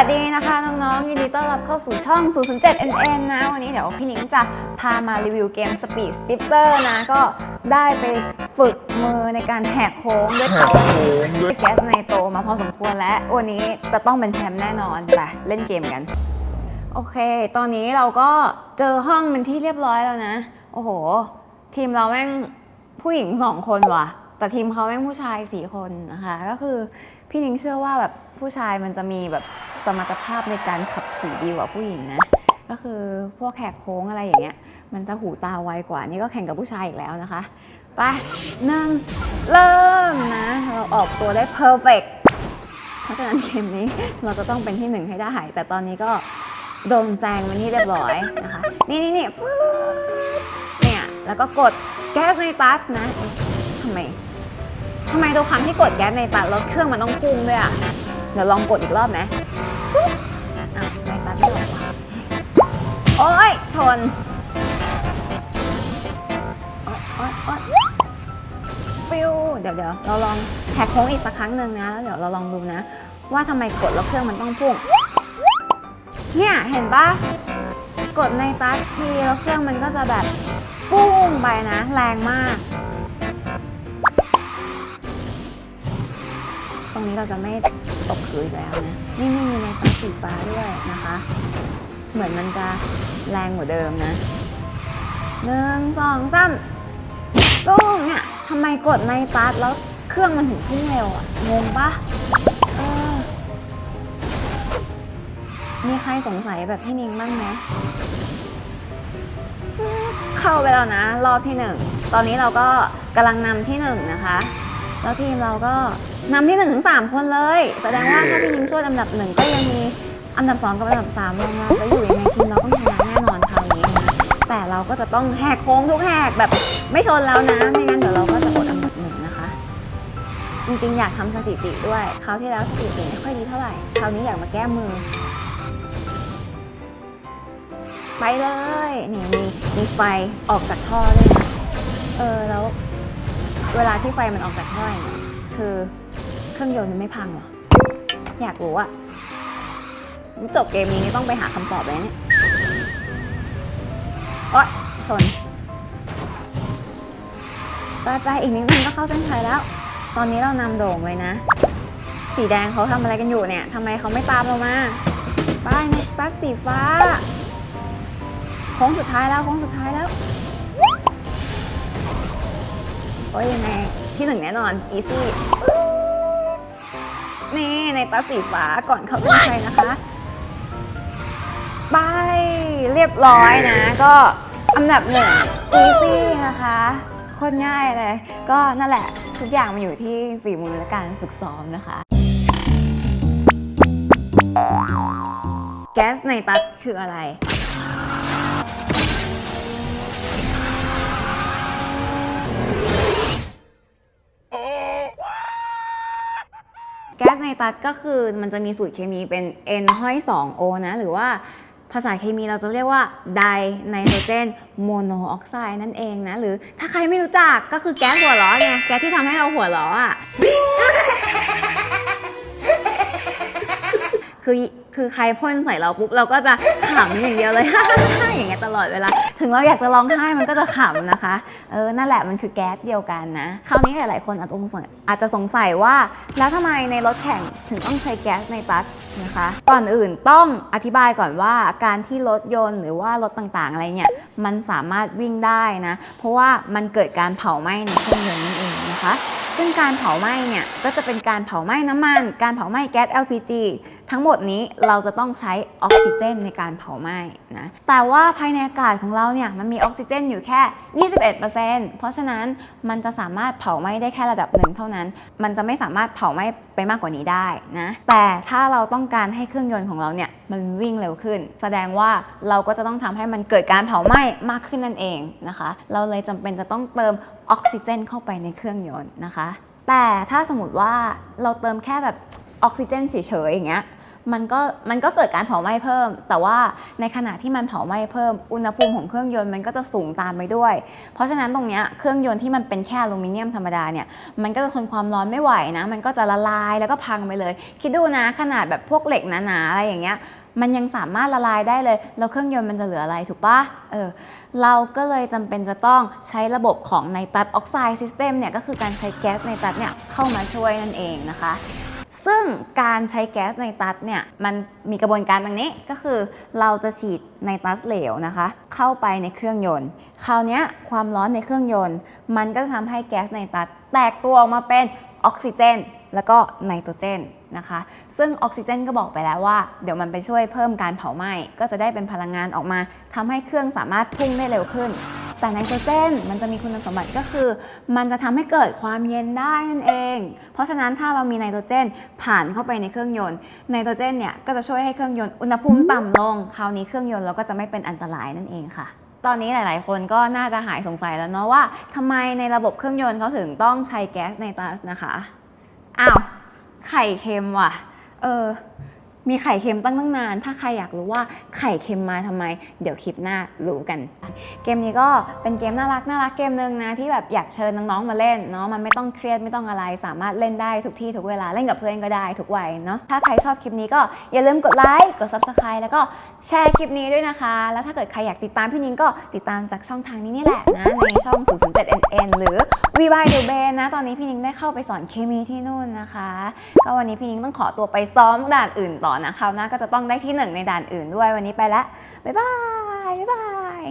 วัสดีนะคะน้องๆยินดีต้อนรับเข้าสู่ช่อง 007 NN นะ วันนี้เดี๋ยวพี่นิ้งจะพามารีวิวเกม Speed Stifter นะ ก็ได้ไปฝึกมือในการแหกโค้งด้วยแหกโค้งด้วยแก๊สในโตมาพอสมควรแล้ว วันนี้จะต้องเป็นแชมป์แน่นอนไปเล่นเกมกัน โอเค ตอนนี้เราก็เจอห้องเป็นที่เรียบร้อยแล้วนะ โอ้โห ทีมเราแม่งผู้หญิงสองคนว่ะแต่ทีมเขาแม่งผู้ชายสี่คนนะคะ ก็คือพี่นิ้งเชื่อว่าแบบผู้ชายมันจะมีแบบ สมรรถภาพในการขับขี่ดีกว่าผู้หญิงนะก็คือพวกแขกโค้งอะไรอย่างเงี้ย มันจะหูตาไวกว่านี่ก็แข่งกับผู้ชายอีกแล้วนะคะไปหนึ่งเริ่มนะ เราออกตัวได้ perfect เพราะฉะนั้นเกมนี้เราจะต้องเป็นที่หนึ่งให้ได้ แต่ตอนนี้ก็โดนแซงมันที่เรียบร้อยนะคะ นี่นี่นี่ฟืเนี่ย แล้วก็กดแก๊สในตัดนะทำไมทำไมทุกครั้งที่กดแก๊สในตัดแล้วเครื่องมันต้องพุ่งด้วยอะเดี๋ยวลองกดอีกรอบไหม โอ๊ยชนฟิวเดี๋ยวเดี๋ยวเราลองแหกโค้งอีกสักครั้งหนึ่งนะ แล้วเดี๋ยวเราลองดูนะ ว่าทำไมกดแล้วเครื่องมันต้องพุ่ง เนี่ย เห็นปะกดในตัดทีแล้วเครื่องมันก็จะแบบปุ้งไปนะ แรงมาก ตรงนี้เราจะไม่ตกคืออีกแล้วนะ นี่นี่มีในตัดสีฟ้าด้วยนะคะ เหมือนมันจะแรงกว่าเดิมนะหนึ่งสองสามปุ้งเนี่ยทำไมกดในตัดแล้วเครื่องมันถึงพุ่งเร็วอะงงปะเออมีใครสงสัยแบบพี่นิงบ้างไหมเข้าไปแล้วนะ รอบที่หนึ่งตอนนี้เราก็กำลังนำที่หนึ่งนะคะแล้วทีมเราก็นำที่หนึ่งถึงสามคนเลย แสดงว่าถ้าพี่นิงช่วยอันดับหนึ่งก็ยังมี อันดับสองกับอันดับสามรองรับแล้วอยู่ยังไงทีมเราต้องชนะแน่นอนคราวนี้นะแต่เราก็จะต้องแหกโค้งทุกแหกแบบไม่ชนแล้วนะ ไม่งั้นเดี๋ยวเราก็จะอดอันดับหนึ่งนะคะ จริงๆ อยากทำสถิติด้วยคราวที่แล้วสถิติไม่ค่อยดีเท่าไหร่คราวนี้อยากมาแก้มือ ไปเลยนี่มีมีไฟออกจากท่อด้วยนะเออแล้วเวลาที่ไฟมันออกจากท่อองเงี้ยคือเครื่องยนต์มันไม่พังเหรออยากรู้อะ จบเกมนี้ต้องไปหาคำตอบเลยเนี่ยโอ๊ยชน ไปไปอีกนิดนึงก็เข้าเส้นชัยแล้ว ตอนนี้เรานำโด่งเลยนะ สีแดงเขาทำอะไรกันอยู่เนี่ยทำไมเขาไม่ตามเรามาไปในตัดสีฟ้าโค้งสุดท้ายแล้วโค้งสุดท้ายแล้วโอ้ยยังไงที่หนึ่งแน่นอนอีซี่นี่ในตาสีฟ้าก่อนเข้าเส้นชัยนะคะ ไปเรียบร้อยนะ ก็อันดับหนึ่งอีซี่นะคะคตรง่ายเลย ก็นั่นแหละทุกอย่างมันอยู่ที่ฝีมือและการฝึกซ้อมนะคะ แก๊สในตัดคืออะไรแก๊สไนตรัสก็คือมันจะมีสูตรเคมีเป็น N ห้อย 2O นะ หรือว่าาษาเคมีเราจะเรียกว่าไดไนโตรเจนโมโนออกไซด์นั่นเองนะ หรือถ้าใครไม่รู้จักก็คือแก๊สหัวเราะไงแก๊สที่ทำให้เราหัวเราะอะคือ คือใครพ่นใส่เราปุ๊บเราก็จะขำอย่างเดียวเลย อย่างเงี้ยตลอดเวลา ถึงเราอยากจะร้องไห้มันก็จะขำนะคะ เออ นั่นแหละมันคือแก๊สเดียวกันนะ คราวนี้หลายๆคนอาจจะสงสัยอาจจะสงสัยว่า แล้วทำไมในรถแข่งถึงต้องใช้แก๊สในตัสนะคะ ก่อนอื่นต้องอธิบายก่อนว่าการที่รถยนต์หรือว่ารถต่างๆ อะไรเนี่ย มันสามารถวิ่งได้นะ เพราะว่ามันเกิดการเผาไหม้ในเครื่องยนต์นั่นเองนะคะ ซึ่งการเผาไหม้เนี่ยก็จะเป็นการเผาไหม้น้ำมัน การเผาไหม้แก๊ส LPG ทั้งหมดนี้เราจะต้องใช้ออกซิเจนในการเผาไหม้นะ แต่ว่าภายในอากาศของเราเนี่ยมันมีออกซิเจนอยู่แค่ 21%เพราะฉะนั้นมันจะสามารถเผาไหม้ได้แค่ระดับหนึ่งเท่านั้น มันจะไม่สามารถเผาไหม้ ไปมากกว่านี้ได้นะ แต่ถ้าเราต้องการให้เครื่องยนต์ของเราเนี่ยมันวิ่งเร็วขึ้น แสดงว่าเราก็จะต้องทำให้มันเกิดการเผาไหม้มากขึ้นนั่นเองนะคะ เราเลยจำเป็นจะต้องเติมออกซิเจนเข้าไปในเครื่องยนต์นะคะ แต่ถ้าสมมติว่าเราเติมแค่แบบออกซิเจนเฉยๆอย่างเงี้ย มันก็มันก็เกิดการเผาไหม้เพิ่ม แต่ว่าในขณะที่มันเผาไหม้เพิ่มอุณหภูมิของเครื่องยนต์มันก็จะสูงตามไปด้วย เพราะฉะนั้นตรงเนี้ยเครื่องยนต์ที่มันเป็นแค่อลูมิเนียมธรรมดาเนี่ยมันก็จะทนความร้อนไม่ไหวนะ มันก็จะละลายแล้วก็พังไปเลย คิดดูนะขนาดแบบพวกเหล็กหนาๆอะไรอย่างเงี้ยมันยังสามารถละลายได้เลย แล้วเครื่องยนต์มันจะเหลืออะไรถูกปะเออ เราก็เลยจำเป็นจะต้องใช้ระบบของไนตรัสออกไซด์ซิสเต็มเนี่ย ก็คือการใช้แก๊สไนตรัสเนี่ยเข้ามาช่วยนั่นเองนะคะ ซึ่งการใช้แก๊สไนตัสเนี่ยมันมีกระบวนการดังนี้ก็คือ เราจะฉีดไนตรัสเหลวนะคะ เข้าไปในเครื่องยนต์ คราวนี้ความร้อนในเครื่องยนต์ มันก็จะทำให้แก๊สไนตัสแตกตัวออกมาเป็นออกซิเจน แล้วก็ไนโตรเจนนะคะ ซึ่งออกซิเจนก็บอกไปแล้วว่า เดี๋ยวมันไปช่วยเพิ่มการเผาไหม้ก็จะได้เป็นพลังงานออกมาทำให้เครื่องสามารถพุ่งได้เร็วขึ้น แต่ไนโตรเจนมันจะมีคุณสมบัติก็คือ มันจะทำให้เกิดความเย็นได้นั่นเอง เพราะฉะนั้นถ้าเรามีไนโตรเจน ผ่านเข้าไปในเครื่องยนต์ไนโตรเจนเนี่ยก็จะช่วยให้เครื่องยนต์อุณหภูมิต่ำลง คราวนี้เครื่องยนต์เราก็จะไม่เป็นอันตรายนั่นเองค่ะตอนนี้หลาย ๆ คนก็น่าจะหายสงสัยแล้วเนาะว่าทำไมในระบบเครื่องยนต์เขาถึงต้องใช้แก๊สไนตรัสนะคะ อ้าว ไข่เค็มว่ะ เออ มีไข่เค็มตั้งตั้งนาน ถ้าใครอยากรู้ว่าไข่เค็มมาทำไม เดี๋ยวคลิปหน้ารู้กัน เกมนี้ก็เป็นเกมน่ารักน่ารักเกมหนึ่งนะที่แบบอยากเชิญน้องๆมาเล่นเนาะมันไม่ต้องเครียดไม่ต้องอะไร สามารถเล่นได้ทุกที่ทุกเวลาเล่นกับเพื่อนก็ได้ทุกวัยเนาะถ้าใครชอบคลิปนี้ก็อย่าลืมกดไลค์กด subscribe แล้วก็แชร์คลิปนี้ด้วยนะคะ แล้วถ้าเกิดใครอยากติดตามพี่นิ้งก็ติดตามจากช่องทางนี้นี่แหละนะในช่อง 007NN หรือ v y The b a n นะ ตอนนี้พี่นิ้งได้เข้าไปสอนเคมีที่นู่นนะคะ ก็วันนี้พี่นิ้งต้องขอตัวไปซ้อมด่านอื่นต่อนะคราวหน้าก็จะต้องได้ที่หนึ่งในด่านอื่นด้วยวันนี้ไปแล้วบ๊ายบายบ๊ายบาย